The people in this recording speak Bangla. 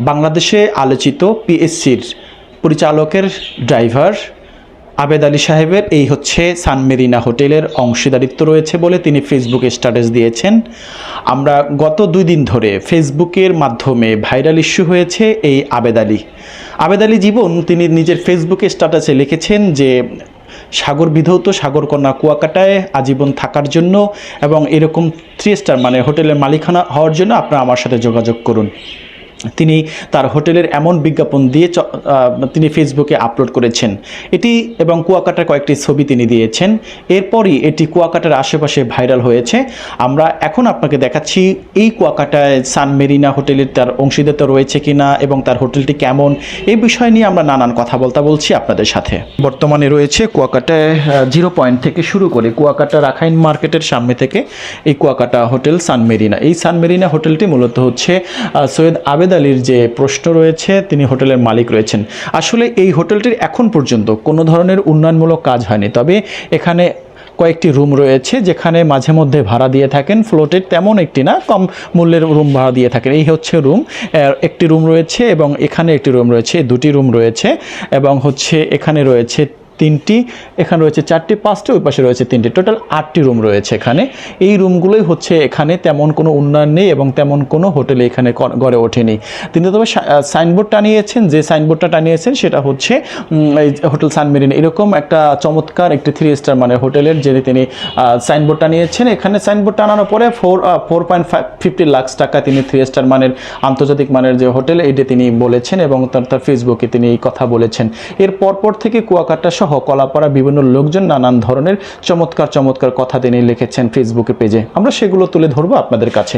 বাংলাদেশে আলোচিত পিএসসির পরিচালকের ড্রাইভার আবেদ আলী সাহেবের এই হচ্ছে সানমেরিনা হোটেলের অংশীদারিত্ব রয়েছে বলে তিনি ফেসবুকে স্ট্যাটাস দিয়েছেন। আমরা গত দুই দিন ধরে ফেসবুকের মাধ্যমে ভাইরাল ইস্যু হয়েছে এই আবেদ আলী। আবেদ আলী জীবন তিনি নিজের ফেসবুকে স্ট্যাটাসে লিখেছেন যে, সাগর বিধৌত সাগরকন্যা কুয়াকাটায় আজীবন থাকার জন্য এবং এরকম থ্রি স্টার মানে হোটেলের মালিকানা হওয়ার জন্য আপনারা আমার সাথে যোগাযোগ করুন। তিনি তার হোটেলের এমন বিজ্ঞাপন দিয়ে তিনি ফেসবুকে আপলোড করেছেন। এটি এবং কুয়াকাটার কয়েকটি ছবি তিনি দিয়েছেন। এরপরই এটি কুয়াকাটার আশেপাশে ভাইরাল হয়েছে। আমরা এখন আপনাকে দেখাচ্ছি এই কুয়াকাটায় সান মেরিনা হোটেলের তার অংশীদারিত্ব রয়েছে কিনা এবং তার হোটেলটি কেমন? এই বিষয় নিয়ে আমরা নানান কথা বলতে বলছি আপনাদের সাথে। বর্তমানে রয়েছে কুয়াকাটায় জিরো পয়েন্ট থেকে শুরু করে কুয়াকাটা রাখাইন মার্কেটের সামনে থেকে এই কুয়াকাটা হোটেল সান মেরিনা। এই সান মেরিনা হোটেলটি মূলত হচ্ছে সৈয়দ আবেদ আলীর যে প্রশ্ন রয়েছে, তিনি হোটেলের মালিক রয়েছেন। আসলে এই হোটেলটির এখন পর্যন্ত কোনো ধরনের উন্নয়নমূলক কাজ হয়নি। তবে এখানে কয়েকটি রুম রয়েছে, যেখানে মাঝে মধ্যে ভাড়া দিয়ে থাকেন। ফ্লোটের তেমন একটি না, কম মূল্যের রুম ভাড়া দিয়ে থাকেন। এই হচ্ছে রুম। একটি রুম রয়েছে এবং এখানে একটি রুম রয়েছে, দুটি রুম রয়েছে এবং হচ্ছে এখানে রয়েছে তিনটি, এখানে রয়েছে চারটি, পাঁচটি, ওই পাশে রয়েছে তিনটি। টোটাল আটটি রুম রয়েছে এখানে। এই রুমগুলোই হচ্ছে এখানে তেমন কোনো উন্নয়ন নেই এবং তেমন কোনো হোটেলে এখানে গড়ে ওঠেনি। তিনি তবে সাইনবোর্ড টানিয়েছেন, যে সাইনবোর্ডটা টানিয়েছেন সেটা হচ্ছে এই হোটেল সানমেরিন এরকম একটা চমৎকার একটি থ্রি স্টার মানে হোটেলের যে তিনি সাইনবোর্ড টানিয়েছেন, এখানে সাইনবোর্ড টানানোর পরে four four point five fifty lakh টাকা তিনি থ্রি স্টার মানের, আন্তর্জাতিক মানের যে হোটেল, এইটা তিনি বলেছেন এবং তার তার ফেসবুকে তিনি এই কথা বলেছেন। এর পরপর থেকে কুয়াকাটা সহ কলাপাড়া বিভিন্ন লোকজন নানান ধরনের চমৎকার চমৎকার কথা তিনি লিখেছেন ফেসবুকে পেজে আমরা সেগুলো তুলে ধরবো আপনাদের কাছে।